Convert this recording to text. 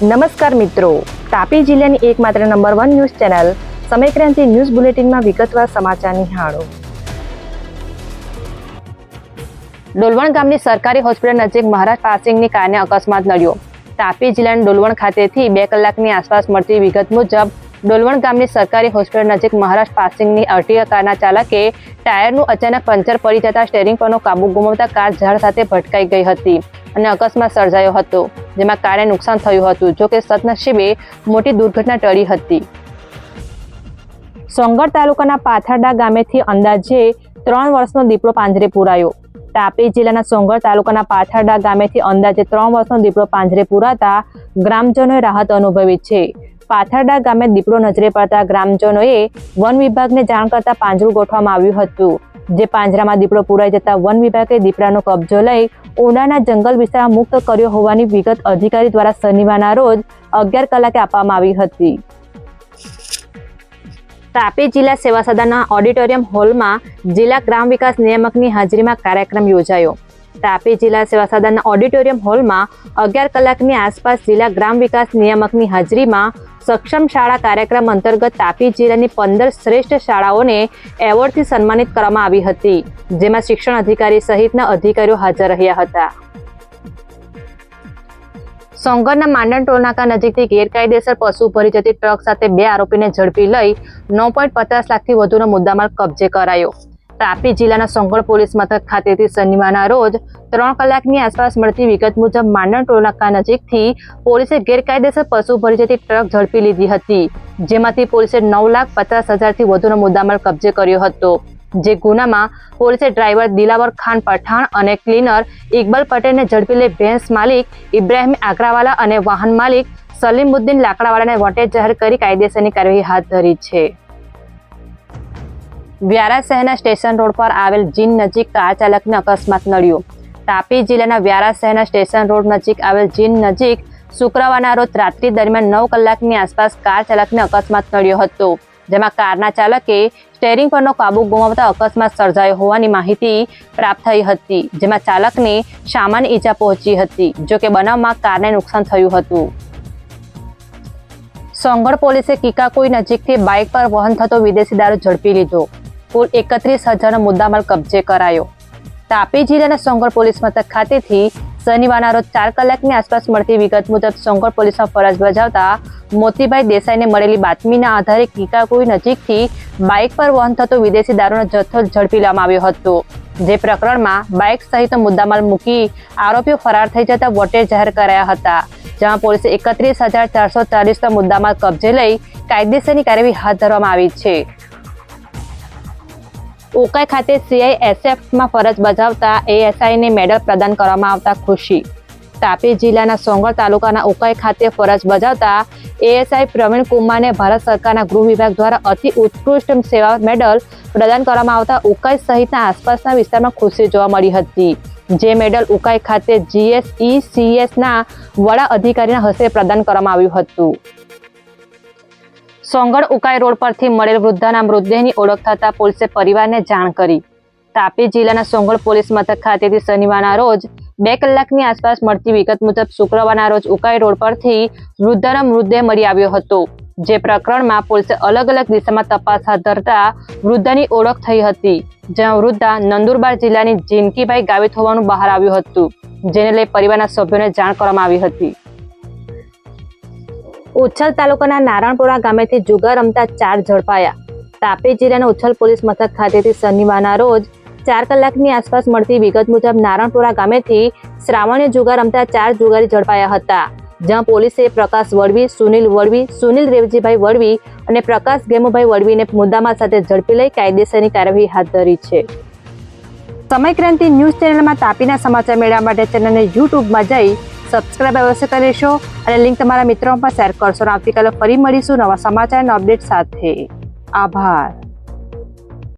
નમસ્કાર મિત્રો. તાપી જિલ્લાની એકમાત્ર number one news channel Samaykranti news બુલેટિનમાં વિગતવાર સમાચાર નિહાળો. ડોલવણ ગામની સરકારી હોસ્પિટલ નજીક મહારાજ પાસિંગની કારને અકસ્માત નડ્યો. તાપી જિલ્લાના ડોલવણ ખાતેથી બે કલાકની આસપાસ મળતી વિગત મુજબ, ડોલવણ ગામની સરકારી હોસ્પિટલ નજીક મહારાજ પાસિંગની અર્ટિગા કારના ચાલકે ટાયરનું અચાનક પંચર પડી જતા સ્ટેરિંગ પરનો કાબુ ગુમાવતા કાર ઝાડ સાથે ભટકાઈ ગઈ હતી અને અકસ્માત સર્જાયો હતો. જેમાં કારને નુકસાન થયું હતું જોકે સદનસીબે મોટી દુર્ઘટના ટળી હતી. સોંગર તાલુકાના પાથરડા ગામેથી અંદાજે ત્રણ વર્ષનો દીપડો પાંજરે પુરાયો. તાપી જિલ્લાના સોંગર તાલુકાના પાથરડા ગામેથી અંદાજે ત્રણ વર્ષનો દીપડો પાંજરે પુરાતા ગ્રામજનોએ રાહત અનુભવી છે. પાથરડા ગામે દીપડો નજરે પડતા ગ્રામજનોએ વન વિભાગને જાણ કરતા પાંજરું ગોઠવવામાં આવ્યું હતું. જે પાંજરામાં દીપડો પુરાઈ જતા વન વિભાગે દીપડાનો કબજો લઈ ઉનાના જંગલ વિસ્તારમાં મુક્ત કર્યો હોવાની વિગત અધિકારી દ્વારા શનિવારના રોજ અગિયાર કલાકે આપવામાં આવી હતી. તાપી જિલ્લા સેવા સદનના ઓડિટોરિયમ હોલમાં જિલ્લા ગ્રામ વિકાસ નિયામકની હાજરીમાં કાર્યક્રમ યોજાયો. તાપી જિલ્લા સેવા સદનના ઓડિટોરિયમ હોલમાં અગિયાર કલાકની આસપાસ જિલ્લા ગ્રામ વિકાસ નિયામકની હાજરીમાં સક્ષમ શાળા કાર્યક્રમ અંતર્ગત તાપી જિલ્લાની પંદર શ્રેષ્ઠ શાળાઓને એવોર્ડથી સન્માનિત કરવામાં આવી હતી, જેમાં શિક્ષણ અધિકારી સહિતના અધિકારીઓ હાજર રહ્યા હતા. સોંગરના માંડણ ટોલનાકા નજીકથી ગેરકાયદેસર પશુ ભરી જતી ટ્રક સાથે બે આરોપીને ઝડપી લઈ નવ પોઈન્ટ પચાસ લાખથી વધુનો મુદ્દામાલ કબજે કરાયો. તાપી જિલ્લાના સોંગઢ પોલીસ મથક ખાતેથી શનિવારના રોજ ત્રણ કલાકની આસપાસ મળતી વિગત મુજબ માંડણ ટોલનાકા નજીકથી પોલીસે ગેરકાયદેસર પશુ ભરી જતી ટ્રક ઝડપી લીધી હતી, જેમાંથી પોલીસે નવ લાખ પચાસ હજારથી વધુનો મુદ્દામાલ કબજે કર્યો હતો. જે ગુનામાં પોલીસે ડ્રાઈવર દિલાવર ખાન પઠાણ અને ક્લીનર ઇકબાલ પટેલને ઝડપી લઈ ભેંસ માલિક ઇબ્રાહિમ આગ્રાવાલા અને વાહન માલિક સલીમુદ્દીન લાકડાવાળાને વોટેજ જાહેર કરી કાયદેસરની કાર્યવાહી હાથ ધરી છે. વ્યારા શહેરના સ્ટેશન રોડ પર આવેલ જીન નજીક કાર ચાલકને અકસ્માત નડ્યો. તાપી જિલ્લાના વ્યારા શહેરના સ્ટેશન રોડ નજીક આવેલ જીન નજીક શુક્રવારના રોજ રાત્રિ દરમિયાન નવ કલાકની આસપાસ કાર ચાલકને અકસ્માત નડ્યો હતો, જેમાં કારના ચાલકે સ્ટેરિંગ પરનો કાબુ ગુમાવતા અકસ્માત સર્જાયો હોવાની માહિતી પ્રાપ્ત થઈ હતી, જેમાં ચાલકને સામાન્ય ઈજા પહોંચી હતી જો કે બનાવમાં કારને નુકસાન થયું હતું. સોંગળ પોલીસે કિકાકોઈ નજીકથી બાઇક પર વહન થતો વિદેશી દારૂ ઝડપી લીધો. કુલ એકત્રીસ હજારનો મુદ્દામાલ કબજે કરાયો. તાપી જિલ્લાના સોંગળ પોલીસ મથક ખાતેથી શનિવારના રોજ ચાર કલાકની આસપાસ મળતી વિગત મુજબ સોંગળ પોલીસમાં ફરજ બજાવતા મોતીભાઈ દેસાઈને મળેલી બાતમીના આધારે કિકાકુઈ નજીકથી બાઇક પર વહન થતો વિદેશી દારૂનો જથ્થો ઝડપી લેવામાં આવ્યો હતો. જે પ્રકરણમાં બાઇક સહિત મુદ્દામાલ મૂકી આરોપીઓ ફરાર થઈ જતા વોટેજ જાહેર કરાયા હતા, જેમાં પોલીસે એકત્રીસ હજાર ચારસો ચાલીસનો મુદ્દામાલ કબજે લઈ કાયદેસરની કાર્યવાહી હાથ ધરવામાં આવી છે. ઉકાઈ ખાતે સીઆઈએસએફમાં ફરજ બજાવતા એએસઆઈને મેડલ પ્રદાન કરવામાં આવતા ખુશી. તાપી જિલ્લાના સોંગળ તાલુકાના ઉકાઈ ખાતે ફરજ બજાવતા એએસઆઈ પ્રવીણ કુમારને ભારત સરકારના ગૃહ વિભાગ દ્વારા અતિ ઉત્કૃષ્ટ સેવા મેડલ પ્રદાન કરવામાં આવતા ઉકાઈ સહિતના આસપાસના વિસ્તારમાં ખુશી જોવા મળી હતી. જે મેડલ ઉકાઈ ખાતે જીએસઈસીએસના વડા અધિકારીના હસ્તે પ્રદાન કરવામાં આવ્યું હતું. સોંગઢ ઉકાઈ રોડ પરથી મળેલ વૃદ્ધાના મૃતદેહની ઓળખ થતાં પોલીસે પરિવારને જાણ કરી. તાપી જિલ્લાના સોંગઢ પોલીસ મથક ખાતેથી શનિવારના રોજ બે કલાકની આસપાસ મળતી વિગત મુજબ શુક્રવારના રોજ ઉકાઈ રોડ પરથી વૃદ્ધાનો મૃતદેહ મળી આવ્યો હતો, જે પ્રકરણમાં પોલીસે અલગ અલગ દિશામાં તપાસ હાથ ધરતા વૃદ્ધાની ઓળખ થઈ હતી, જ્યાં વૃદ્ધા નંદુરબાર જિલ્લાની જિનકીભાઈ ગાવિત હોવાનું બહાર આવ્યું હતું, જેને લઈ પરિવારના સભ્યોને જાણ કરવામાં આવી હતી. ઉચ્છલ તાલુકાના નારણપુરા ગામેથી જુગાર રમતા ચાર ઝડપાયા. તાપી જિલ્લાના ઉચ્છલ પોલીસ મથક ખાતેથી શનિવારના રોજ ચાર કલાકની આસપાસ મળતી વિગત મુજબ નારણપુરા ગામેથી શ્રાવણીય જુગાર રમતા ચાર જુગારી ઝડપાયા હતા. જ્યાં પોલીસે પ્રકાશ વળવી, સુનિલ વડવી સુનિલ રેવજીભાઈ વડવી અને પ્રકાશ ગેમુભાઈ વળવીને મુદ્દામાં સાથે ઝડપી લઈ કાયદેસરની કાર્યવાહી હાથ ધરી છે. સમયક્રાંતિ ન્યૂઝ ચેનલમાં તાપીના સમાચાર મેળવવા માટે ચેનલને યુટ્યુબમાં જઈ સબસ્ક્રાઇબ અવશ્ય લેશો અને લિંક તમારા મિત્રોમાં પણ શેર કરશો આવતીકાલે ફરી મળીશું નવા સમાચાર અને અપડેટ સાથે. આભાર.